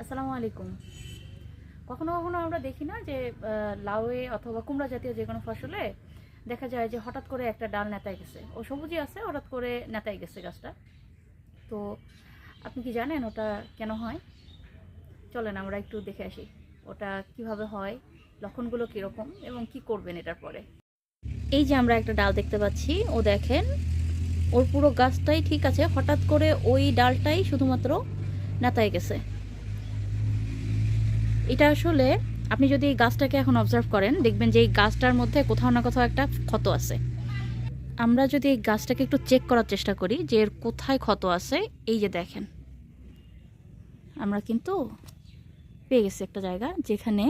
আসসালামু আলাইকুম। কখনো কখনো আমরা দেখি না যে লাউয়ে অথবা কুমড়া জাতীয় যে কোনো ফসলে দেখা যায় যে হঠাৎ করে একটা ডাল নেতায় গেছে। ও সবুজই আছে, হঠাৎ করে নেতায় গেছে গাছটা। তো আপনি কি জানেন ওটা কেন হয়? চলেন আমরা একটু দেখে আসি, ওটা কীভাবে হয়, লক্ষণগুলো কীরকম এবং কি করবেন এটার পরে। এই যে আমরা একটা ডাল দেখতে পাচ্ছি, ও দেখেন, ওর পুরো গাছটাই ঠিক আছে, হঠাৎ করে ওই ডালটাই শুধুমাত্র নেতায় গেছে। এটা আসলে আপনি যদি এই গাছটাকে এখন অবজার্ভ করেন, দেখবেন যে এই গাছটার মধ্যে কোথাও না কোথাও একটা ক্ষত আছে। আমরা যদি এই গাছটাকে একটু চেক করার চেষ্টা করি যে এর কোথায় ক্ষত আছে, এই যে দেখেন। আমরা কিন্তু পেয়ে গেছি একটা জায়গা যেখানে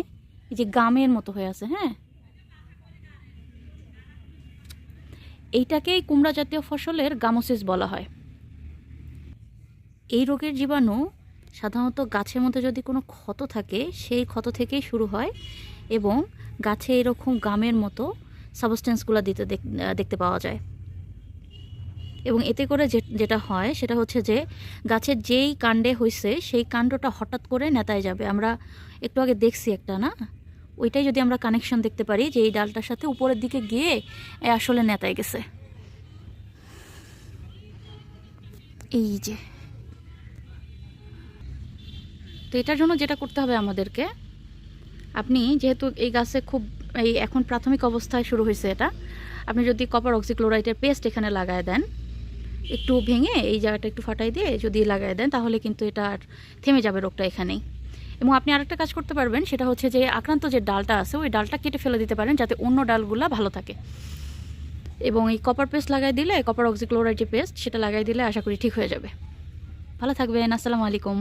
এই যে গামের মতো হয়ে আছে হ্যাঁ? এইটাকেই কুমড়া জাতীয় ফসলের গামোসিস বলা হয়। এই রোগের জীবাণু সাধারণত গাছের মধ্যে যদি কোনো ক্ষত থাকে, সেই ক্ষত থেকেই শুরু হয় এবং গাছে এরকম গামের মতো সাবস্টেন্সগুলো দিতে দেখ- দেখতে পাওয়া যায়। এবং এতে করে যেটা হয়, সেটা হচ্ছে যে গাছের যেই কাণ্ডে হয়েছে সেই কাণ্ডটা হঠাৎ করে নেতায় যাবে। আমরা একটু আগে দেখছি একটা, না? ওইটাই যদি আমরা কানেকশন দেখতে পারি যে এই ডালটার সাথে উপরের দিকে গিয়ে আসলে নেতায় গেছে। এই যে। তো এটার জন্য যেটা করতে হবে আমাদেরকে, আপনি যেহেতু এই গাছে খুব, এই এখন প্রাথমিক অবস্থায় শুরু হয়েছে এটা, আপনি যদি কপার অক্সিক্লোরাইটের পেস্ট এখানে লাগায় দেন, একটু ভেঙে এই জায়গাটা একটু ফাটাই দিয়ে যদি লাগায় দেন, তাহলে কিন্তু এটা আর থেমে যাবে রোগটা এখানেই। এবং আপনি আরেকটা কাজ করতে পারবেন, সেটা হচ্ছে যে আক্রান্ত যে ডালটা আছে, ওই ডালটা কেটে ফেলে দিতে পারেন যাতে অন্য ডালগুলা ভালো থাকে। এবং এই কপার পেস্ট লাগাই দিলে কপার অক্সিক্লোরাইড যে পেস্ট সেটা লাগাই দিলে আশা করি ঠিক হয়ে যাবে। ভালো থাকবেন, আসসালামু আলাইকুম।